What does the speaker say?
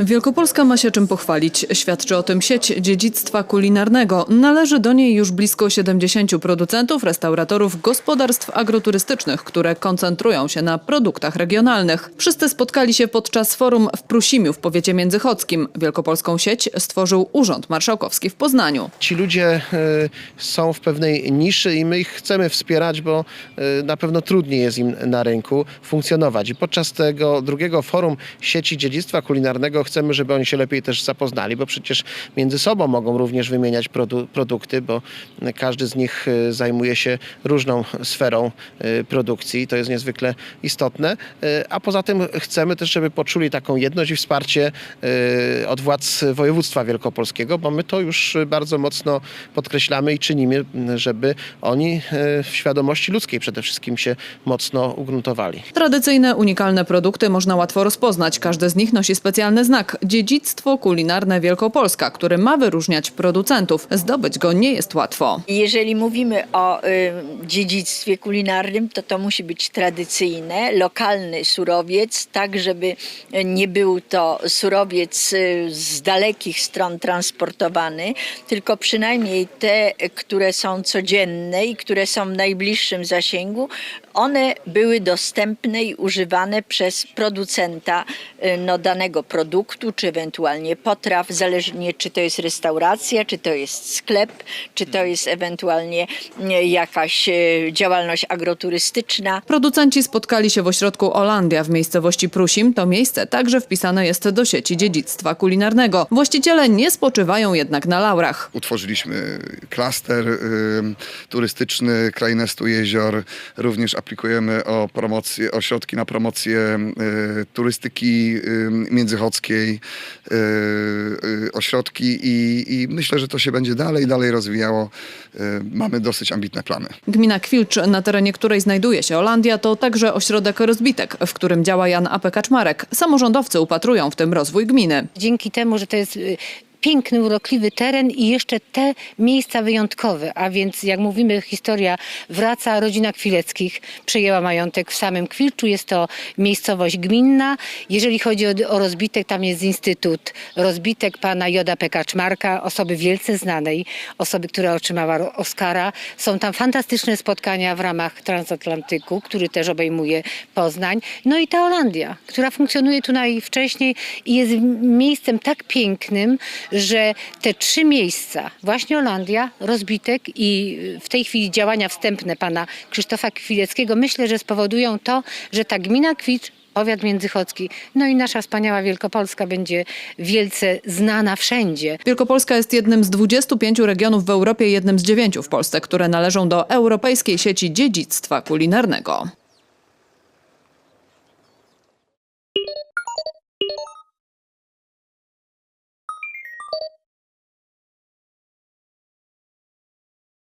Wielkopolska ma się czym pochwalić. Świadczy o tym sieć dziedzictwa kulinarnego. Należy do niej już blisko 70 producentów, restauratorów, gospodarstw agroturystycznych, które koncentrują się na produktach regionalnych. Wszyscy spotkali się podczas forum w Prusimiu w powiecie międzychodzkim. Wielkopolską sieć stworzył Urząd Marszałkowski w Poznaniu. Ci ludzie e, są w pewnej niszy i my ich chcemy wspierać, bo e, na pewno trudniej jest im na rynku funkcjonować. I podczas tego drugiego forum sieci dziedzictwa kulinarnego chcemy, żeby oni się lepiej też zapoznali, bo przecież między sobą mogą również wymieniać produ- produkty, bo każdy z nich e, zajmuje się różną sferą e, produkcji. To jest niezwykle istotne. E, A poza tym chcemy też, żeby poczuli taką jedność i wsparcie od władz województwa wielkopolskiego, bo my to już bardzo mocno podkreślamy i czynimy, żeby oni w świadomości ludzkiej przede wszystkim się mocno ugruntowali. Tradycyjne, unikalne produkty można łatwo rozpoznać. Każdy z nich nosi specjalny znak – dziedzictwo kulinarne Wielkopolska, który ma wyróżniać producentów. Zdobyć go nie jest łatwo. Jeżeli mówimy o y, dziedzictwie kulinarnym, to to musi być tradycyjne, lokalny surowiec, tak żeby nie był to surowiec y, z dalekich stron transportowany, tylko przynajmniej te, które są codzienne i które są w najbliższym zasięgu, one były dostępne i używane przez producenta y, no, danego produktu, czy ewentualnie potraw, zależnie czy to jest restauracja, czy to jest sklep, czy to jest ewentualnie y, jakaś y, działalność agroturystyczna. Producenci spotkali się w ośrodku Olandia w miejscowości Prusim. To miejsce także wpisane jest do sieci dziedzictwa kulinarnego. Właściciele nie spoczywają jednak na laurach. Utworzyliśmy klaster y, turystyczny Krainę Stu Jezior. Również aplikujemy o promocję, o środki na promocję y, turystyki y, międzychodzkiej, y, y, ośrodki i, i myślę, że to się będzie dalej, dalej rozwijało. Y, mamy dosyć ambitne plany. Gmina Kwilcz, na terenie której znajduje się Olandia, to także ośrodek rozbitek, w którym działa Jan A. Kaczmarek. Samorządowcy upatrują w tym rozwój gminy. dzięki temu, że to jest piękny, urokliwy teren i jeszcze te miejsca wyjątkowe, a więc jak mówimy, historia wraca, rodzina Kwileckich przejęła majątek w samym Kwilczu, jest to miejscowość gminna. Jeżeli chodzi o, o rozbitek, tam jest Instytut Rozbitek pana Joda P. Kaczmarka, osoby wielce znanej, osoby, która otrzymała Oscara. Są tam fantastyczne spotkania w ramach Transatlantyku, który też obejmuje Poznań. No i ta Holandia, która funkcjonuje tu najwcześniej i jest miejscem tak pięknym, że te trzy miejsca, właśnie Holandia, Rozbitek i w tej chwili działania wstępne pana Krzysztofa Kwileckiego, myślę, że spowodują to, że ta gmina Kwicz Powiat Międzychodzki, no i nasza wspaniała Wielkopolska będzie wielce znana wszędzie. Wielkopolska jest jednym z 25 regionów w Europie, jednym z dziewięciu w Polsce, które należą do Europejskiej Sieci Dziedzictwa Kulinarnego.